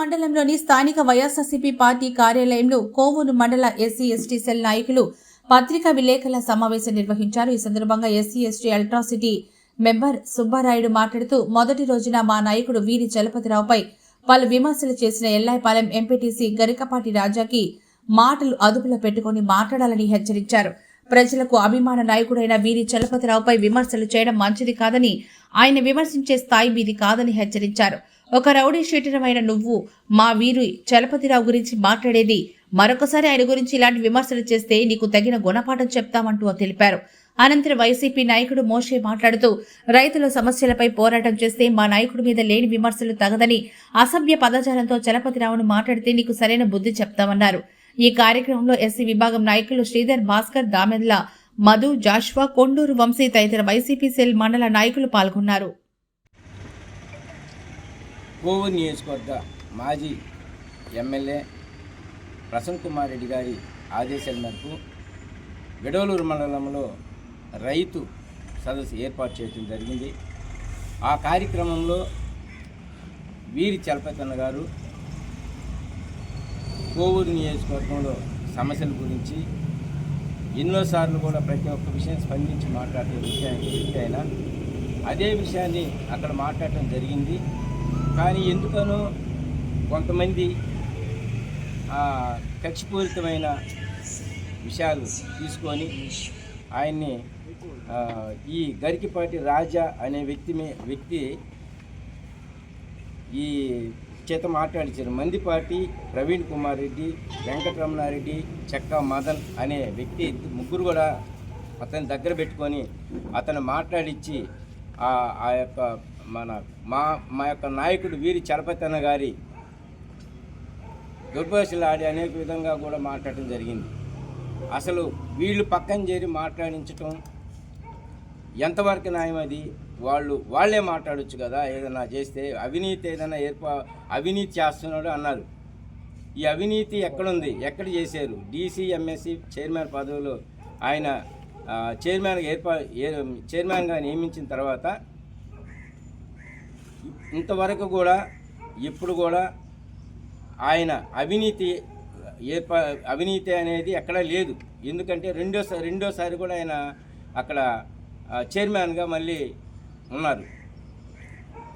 మండలంలోని స్థానిక వైఎస్ఆర్సీపీ పార్టీ కార్యాలయంలో కోవూరు మండల ఎస్సీ ఎస్టీ సెల్ నాయకులు పత్రికా విలేకరుల సమావేశం నిర్వహించారు. ఈ సందర్భంగా SC ST atrocity member Subbarayudu మాట్లాడుతూ మొదటి రోజున మా నాయకుడు వీరి చలపతిరావుపై పలు విమర్శలు చేసిన ఎల్లాయిపాలెం ఎంపీటీసీ గరికపాటి రాజాకి మాటలు అదుపులో పెట్టుకుని మాట్లాడాలని హెచ్చరించారు. ప్రజలకు అభిమాన నాయకుడైన వీరి చలపతిరావుపై విమర్శలు చేయడం మంచిది కాదని ఆయన విమర్శించే స్థాయి మీది కాదని హెచ్చరించారు. ఒక రౌడీ షీటరమైన నువ్వు మా వీరు చలపతిరావు గురించి మాట్లాడేది. మరొకసారి ఆయన గురించి ఇలాంటి విమర్శలు చేస్తే నీకు తగిన గుణపాఠం చెప్తామంటూ తెలిపారు. అనంతరం వైసీపీ నాయకుడు మోషే మాట్లాడుతూ రైతుల సమస్యలపై పోరాటం చేస్తే మా నాయకుడి మీద లేని విమర్శలు తగదని అసభ్య పదజాలంతో చలపతిరావును మాట్లాడితే నీకు సరైన బుద్ధి చెప్తామన్నారు. ఈ కార్యక్రమంలో ఎస్సీ విభాగం నాయకులు శ్రీధర్ భాస్కర్ దామెద్ల మధు జాష్వా కొండూరు వంశీ తదితర వైసీపీ సెల్ మండల నాయకులు పాల్గొన్నారు. కోవూరు నియోజకవర్గ మాజీ ఎమ్మెల్యే ప్రసన్న కుమార్ రెడ్డి గారి ఆదేశాల మేరకు విడవలూరు మండలంలో రైతు సదస్సు ఏర్పాటు చేయడం జరిగింది. ఆ కార్యక్రమంలో వీరి చలపతన్న గారు కోవూరు నియోజకవర్గంలో సమస్యల గురించి ఎన్నోసార్లు కూడా ప్రతి ఒక్క విషయం స్పందించి మాట్లాడే విషయానికి అయినా అదే విషయాన్ని అక్కడ మాట్లాడటం జరిగింది. కానీ ఎందుకనో కొంతమంది ఆ, కక్షిపూరితమైన విషయాలు తీసుకొని ఆయన్ని ఈ గరికిపాటి రాజా అనే వ్యక్తి వ్యక్తి ఈ చేత మాట్లాడించారు. మందిపాటి ప్రవీణ్ కుమార్ రెడ్డి వెంకటరమణారెడ్డి చెక్క మదన్ అనే వ్యక్తి ముగ్గురు కూడా అతని దగ్గర పెట్టుకొని అతను మాట్లాడించి ఆ ఆ యొక్క మన మా మా యొక్క నాయకుడు వీరి చలపతన్న గారి దుర్భాషలు అనేక విధంగా కూడా మాట్లాడటం జరిగింది. అసలు వీళ్ళు పక్కన చేరి మాట్లాడించటం ఎంతవరకు న్యాయం అది? వాళ్ళు వాళ్ళే మాట్లాడొచ్చు కదా ఏదైనా చేస్తే అవినీతి ఏదైనా ఏర్పా అవినీతి చేస్తున్నాడు అన్నారు. ఈ అవినీతి ఎక్కడుంది? ఎక్కడ చేశారు? డీసీ ఎంఎస్సి చైర్మన్ పదవిలో ఆయన చైర్మన్గా ఏర్పా చైర్మన్గా నియమించిన తర్వాత ఇంతవరకు కూడా ఇప్పుడు కూడా ఆయన అవినీతి ఏర్ప అవినీతి అనేది ఎక్కడా లేదు. ఎందుకంటే రెండోసారి రెండోసారి కూడా ఆయన అక్కడ చైర్మన్గా మళ్ళీ ఉన్నారు.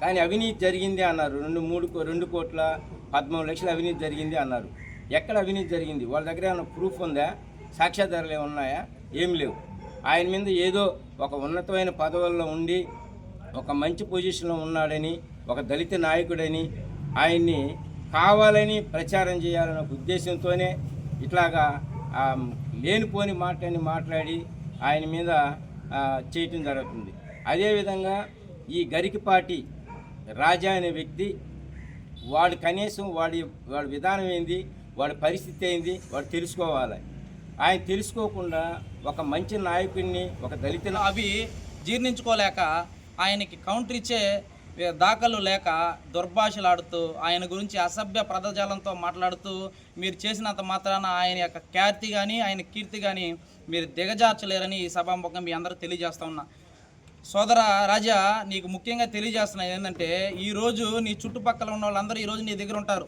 కానీ అవినీతి జరిగింది అన్నారు. రెండు మూడు కో- రెండు కోట్ల పద్మూడు లక్షల అవినీతి జరిగింది అన్నారు. ఎక్కడ అవినీతి జరిగింది? వాళ్ళ దగ్గర ఏమైనా ప్రూఫ్ ఉందా? సాక్ష్యాధారాలు ఉన్నాయా? ఏం లేవు. ఆయన మీద ఏదో ఒక ఉన్నతమైన పదవుల్లో ఉండి ఒక మంచి పొజిషన్లో ఉన్నాడని ఒక దళిత నాయకుడని ఆయన్ని కావాలని ప్రచారం చేయాలనే ఉద్దేశంతోనే ఇట్లాగా లేనిపోని మాటని మాట్లాడి ఆయన మీద చేయటం జరుగుతుంది. అదేవిధంగా ఈ గరికిపాటి రాజా అనే వ్యక్తి వాడు కనీసం వాడి వాడి విధానం ఏంది వాడి పరిస్థితి ఏంది వాడు తెలుసుకోవాలి. ఆయన తెలుసుకోకుండా ఒక మంచి నాయకుడిని ఒక దళితులు అవి జీర్ణించుకోలేక ఆయనకి కౌంటర్ ఇచ్చే దాఖలు లేక దుర్భాషలాడుతూ ఆయన గురించి అసభ్య పదజాలంతో మాట్లాడుతూ మీరు చేసినంత మాత్రాన ఆయన యొక్క ఖ్యాతి కానీ ఆయన కీర్తి కానీ మీరు దిగజార్చలేరని ఈ సభాముఖం మీ అందరూ తెలియజేస్తా ఉన్నా. సోదర రాజా నీకు ముఖ్యంగా తెలియజేస్తున్నది ఏంటంటే ఈరోజు నీ చుట్టుపక్కల ఉన్న వాళ్ళందరూ ఈరోజు నీ దగ్గర ఉంటారు.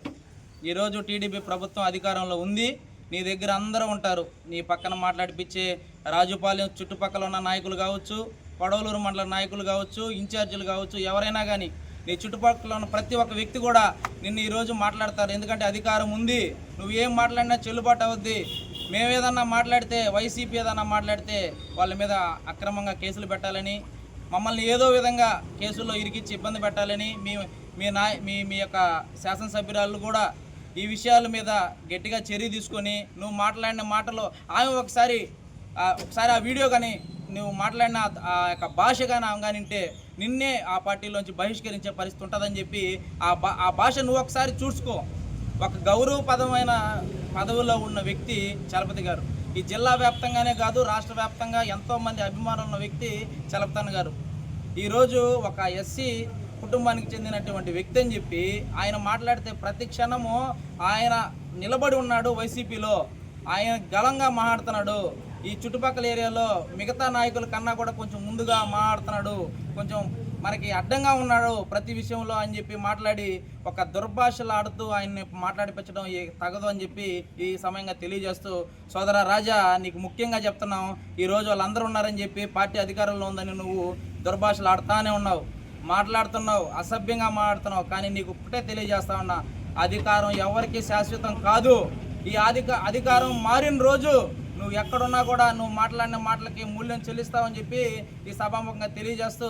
ఈరోజు టీడీపీ ప్రభుత్వం అధికారంలో ఉంది. నీ దగ్గర అందరూ ఉంటారు. నీ పక్కన మాట్లాడిపించే రాజుపాలెం చుట్టుపక్కల ఉన్న నాయకులు కావచ్చు పడవలూరు మండల నాయకులు కావచ్చు ఇన్ఛార్జీలు కావచ్చు ఎవరైనా కానీ నీ చుట్టుపక్కల ఉన్న ప్రతి ఒక్క వ్యక్తి కూడా నిన్ను ఈరోజు మాట్లాడతారు. ఎందుకంటే అధికారం ఉంది. నువ్వు ఏం మాట్లాడినా చెల్లుబాటు అవుద్ది. మేము ఏదన్నా మాట్లాడితే వైసీపీ ఏదన్నా మాట్లాడితే వాళ్ళ మీద అక్రమంగా కేసులు పెట్టాలని మమ్మల్ని ఏదో విధంగా కేసుల్లో ఇరికిచ్చి ఇబ్బంది పెట్టాలని మీ మీ నాయ మీ మీ యొక్క శాసనసభ్యురాలు కూడా ఈ విషయాల మీద గట్టిగా చర్య తీసుకొని నువ్వు మాట్లాడిన మాటలో ఆమె ఒకసారి ఒకసారి ఆ వీడియో కానీ నువ్వు మాట్లాడిన ఆ- యొక్క భాష కానీ అవగానింటే కానీ ఉంటే నిన్నే ఆ పార్టీలోంచి బహిష్కరించే పరిస్థితి ఉంటుందని చెప్పి ఆ భా ఆ భాష నువ్వు ఒకసారి చూసుకో. ఒక గౌరవపదమైన పదవిలో ఉన్న వ్యక్తి చలపతి గారు. ఈ జిల్లా వ్యాప్తంగానే కాదు రాష్ట్ర వ్యాప్తంగా ఎంతోమంది అభిమానులు ఉన్న వ్యక్తి చలపతన్ గారు. ఈరోజు ఒక ఎస్సీ కుటుంబానికి చెందినటువంటి వ్యక్తి అని చెప్పి ఆయన మాట్లాడితే ప్రతి క్షణము ఆయన నిలబడి ఉన్నాడు వైసీపీలో. ఆయన గలంగా మాట్లాడుతున్నాడు. ఈ చుట్టుపక్కల ఏరియాలో మిగతా నాయకుల కన్నా కూడా కొంచెం ముందుగా మాట్లాడుతున్నాడు. కొంచెం మనకి అడ్డంగా ఉన్నాడు ప్రతి విషయంలో అని చెప్పి మాట్లాడి ఒక దుర్భాషలు ఆడుతూ ఆయన్ని మాట్లాడిపించడం తగదు అని చెప్పి ఈ సమయంగా తెలియజేస్తూ సోదర రాజా నీకు ముఖ్యంగా చెప్తున్నాం ఈ రోజు వాళ్ళందరూ ఉన్నారని చెప్పి పార్టీ అధికారంలో ఉందని నువ్వు దుర్భాషలు ఆడుతానే ఉన్నావు మాట్లాడుతున్నావు అసభ్యంగా మాట్లాడుతున్నావు కానీ నీకు ఇప్పుడే తెలియజేస్తా ఉన్నా అధికారం ఎవరికి శాశ్వతం కాదు. ఈ అధిక అధికారం మారిన రోజు నువ్వు ఎక్కడున్నా కూడా నువ్వు మాట్లాడిన మాటలకి మూల్యం చెల్లిస్తావని చెప్పి ఈ సభాముఖంగా తెలియజేస్తూ